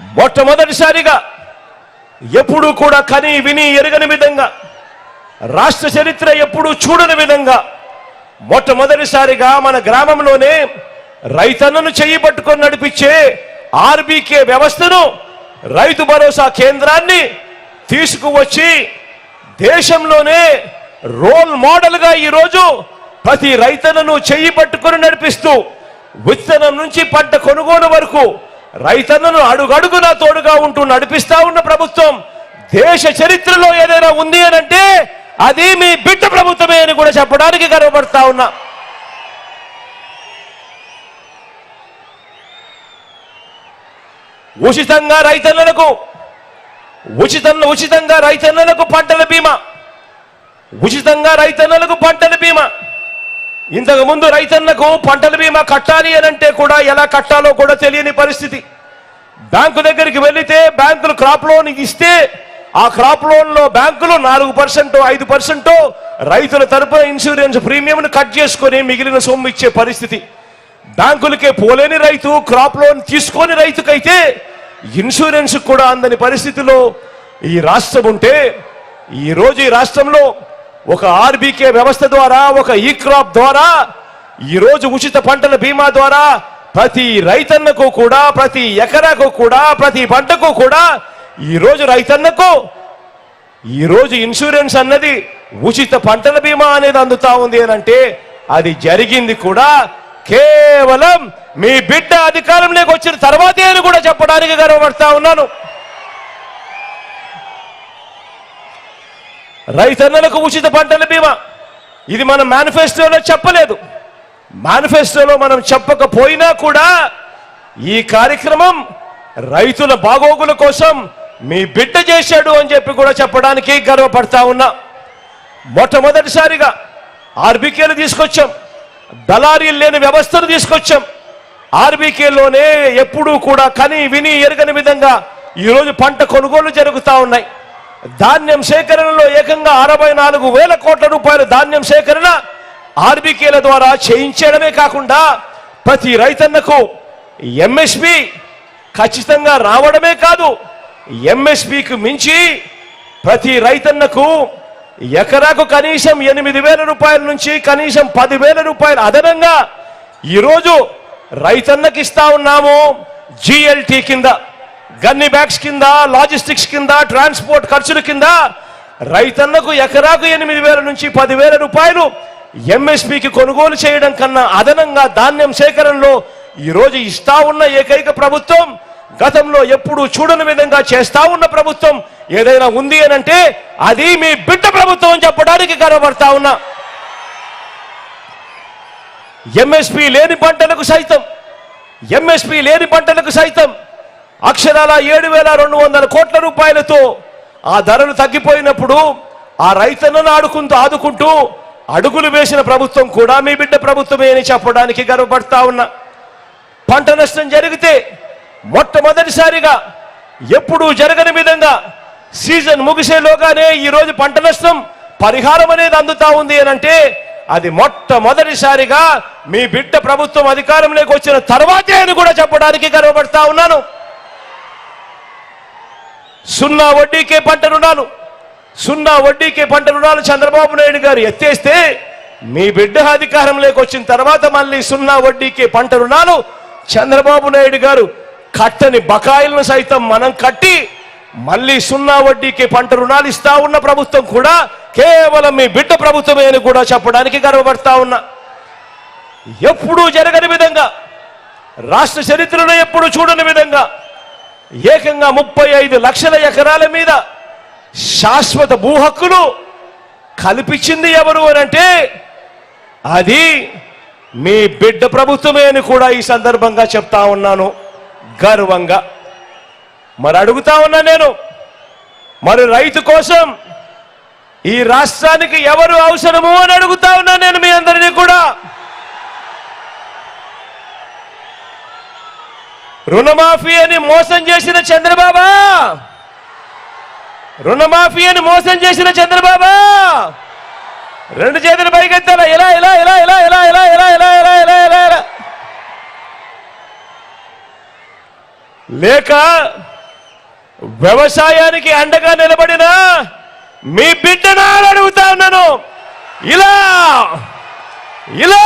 మొట్టమొదటిసారిగా ఎప్పుడూ కూడా కని విని ఎరగని విధంగా రాష్ట్ర చరిత్ర ఎప్పుడూ చూడని విధంగా మొట్టమొదటిసారిగా మన గ్రామంలోనే రైతన్నను చెయ్యి పట్టుకొని నడిపించే ఆర్బీకే వ్యవస్థను రైతు భరోసా కేంద్రాన్ని తీసుకువచ్చి దేశంలోనే రోల్ మోడల్గా ఈరోజు ప్రతి రైతన్నను చెయ్యి పట్టుకొని నడిపిస్తూ విత్తనం నుంచి పంట కొనుగోలు వరకు రైతన్నను అడుగడుగున తోడుగా ఉంటూ నడిపిస్తా ఉన్న ప్రభుత్వం దేశ చరిత్రలో ఏదైనా ఉంది అని అంటే అది మీ బిడ్డ ప్రభుత్వమే అని కూడా చెప్పడానికి గర్వపడతా ఉన్నా. ఉచితంగా రైతన్నలకు ఉచితం ఉచితంగా రైతన్నలకు పంటల బీమా ఉచితంగా రైతన్నలకు పంటల బీమా. ఇంతకు ముందు రైతన్నకు పంటల బీమా కట్టాలి అని అంటే కూడా ఎలా కట్టాలో కూడా తెలియని పరిస్థితి. బ్యాంకు దగ్గరికి వెళితే బ్యాంకులు క్రాప్ లోన్ ఇస్తే ఆ క్రాప్ లోన్లో బ్యాంకులు నాలుగు పర్సెంట్ ఐదు పర్సెంట్ రైతుల తరపున ఇన్సూరెన్స్ ప్రీమియంను కట్ చేసుకొని మిగిలిన సొమ్ము ఇచ్చే పరిస్థితి. బ్యాంకులకే పోలేని రైతు క్రాప్ లోన్ తీసుకొని రైతుకైతే ఇన్సూరెన్స్ కూడా అందని పరిస్థితిలో ఈ రాష్ట్రం ఉంటే ఈరోజు ఈ రాష్ట్రంలో ఒక ఆర్బీకే వ్యవస్థ ద్వారా ఒక ఈ క్రాప్ ద్వారా ఈరోజు ఉచిత పంటల బీమా ద్వారా ప్రతి రైతన్నకు కూడా ప్రతి ఎకరాకు కూడా ప్రతి పంటకు కూడా ఈ రోజు రైతన్నకు ఈరోజు ఇన్సూరెన్స్ అన్నది ఉచిత పంటల బీమా అనేది అందుతా ఉంది అంటే అది జరిగింది కూడా కేవలం మీ బిడ్డ అధికారంలోకి వచ్చిన తర్వాతే అని కూడా చెప్పడానికి గర్వపడతా ఉన్నాను. రైతన్నలకు ఉచిత పంటల బీమా. ఇది మన మేనిఫెస్టోలో చెప్పలేదు. మేనిఫెస్టోలో మనం చెప్పకపోయినా కూడా ఈ కార్యక్రమం రైతుల బాగోగుల కోసం మీ బిడ్డ చేశాడు అని చెప్పి కూడా చెప్పడానికి గర్వపడతా ఉన్నా. మొట్టమొదటిసారిగా ఆర్బీకేలు తీసుకొచ్చాం. దళారీలు లేని వ్యవస్థను తీసుకొచ్చాం. ఆర్బీకేలోనే ఎప్పుడూ కూడా కని విని ఎరగని విధంగా ఈరోజు పంట కొనుగోలు జరుగుతూ ఉన్నాయి. ధాన్యం సేకరణలో ఏకంగా అరవై నాలుగు వేల కోట్ల రూపాయల ధాన్యం సేకరణ ఆర్బీకేల ద్వారా చేయించడమే కాకుండా ప్రతి రైతన్నకు ఎంఎస్పి ఖచ్చితంగా రావడమే కాదు ఎంఎస్పికి మించి ప్రతి రైతన్నకు ఎకరాకు కనీసం ఎనిమిది వేల రూపాయల నుంచి కనీసం పదివేల రూపాయలు అదనంగా ఈరోజు రైతన్నకి ఇస్తా ఉన్నాము జిఎల్టీ కింద. గన్ని బ్యాగ్స్ కింద లాజిస్టిక్స్ కింద ట్రాన్స్పోర్ట్ ఖర్చుల కింద రైతన్నకు ఎకరాకు ఎనిమిది వేల నుంచి పదివేల రూపాయలు ఎంఎస్పికి కొనుగోలు చేయడం కన్నా అదనంగా ధాన్యం సేకరణలో ఈరోజు ఇస్తా ఉన్న ఏకైక ప్రభుత్వం గతంలో ఎప్పుడు చూడని విధంగా చేస్తా ఉన్న ప్రభుత్వం ఏదైనా ఉంది అని అంటే అది మీ బిడ్డ ప్రభుత్వం అని చెప్పడానికి గర్వపడతా ఉన్నా. ఎంఎస్పి లేని పంటలకు సైతం ఎంఎస్పి లేని పంటలకు సైతం అక్షరాల ఏడు వేల రెండు వందల కోట్ల రూపాయలతో ఆ ధరలు తగ్గిపోయినప్పుడు ఆ రైతులను ఆడుకుంటూ ఆదుకుంటూ అడుగులు వేసిన ప్రభుత్వం కూడా మీ బిడ్డ ప్రభుత్వమే అని చెప్పడానికి గర్వపడతా ఉన్నా. పంట నష్టం జరిగితే మొట్టమొదటిసారిగా ఎప్పుడూ జరగని విధంగా సీజన్ ముగిసేలోగానే ఈరోజు పంట నష్టం పరిహారం అనేది అందుతా ఉంది అని అంటే అది మొట్టమొదటిసారిగా మీ బిడ్డ ప్రభుత్వం అధికారంలోకి వచ్చిన తర్వాతే అని కూడా చెప్పడానికి గర్వపడతా ఉన్నాను. సున్నా వడ్డీకే పంట రుణాలు. సున్నా వడ్డీకే పంట రుణాలు చంద్రబాబు నాయుడు గారు ఎత్తేస్తే మీ బిడ్డ అధికారంలోకి వచ్చిన తర్వాత మళ్ళీ సున్నా వడ్డీకే పంట రుణాలు చంద్రబాబు నాయుడు గారు కట్టని బకాయిలను సైతం మనం కట్టి మళ్ళీ సున్నా వడ్డీకి పంట రుణాలు ఇస్తా ఉన్న ప్రభుత్వం కూడా కేవలం మీ బిడ్డ ప్రభుత్వమే అని కూడా చెప్పడానికి గర్వపడతా ఉన్నా. ఎప్పుడూ జరగని విధంగా రాష్ట్ర చరిత్రలో ఎప్పుడు చూడని విధంగా ఏకంగా ముప్పై ఐదు లక్షల ఎకరాల మీద శాశ్వత భూ హక్కులు కల్పించింది ఎవరు అని అంటే అది మీ బిడ్డ ప్రభుత్వమే అని కూడా ఈ సందర్భంగా చెప్తా ఉన్నాను. గర్వంగా. మరి అడుగుతా ఉన్నా నేను. మరి రైతు కోసం ఈ రాష్ట్రానికి ఎవరు అవసరము అని అడుగుతా ఉన్నా నేను మీ అందరినీ కూడా. రుణమాఫీ అని మోసం చేసిన చంద్రబాబా రుణమాఫీ అని మోసం చేసిన చంద్రబాబా రెండు చేతులు పైకెత్తాల ఇలా ఇలా ఇలా ఇలా ఇలా ఇలా ఇలా ఇలా ఇలా ఇలా ఇలా ఇలా లేక వ్యవసాయానికి అండగా నిలబడిన మీ బిడ్డనా అడుగుతా ఉన్నాను ఇలా ఇలా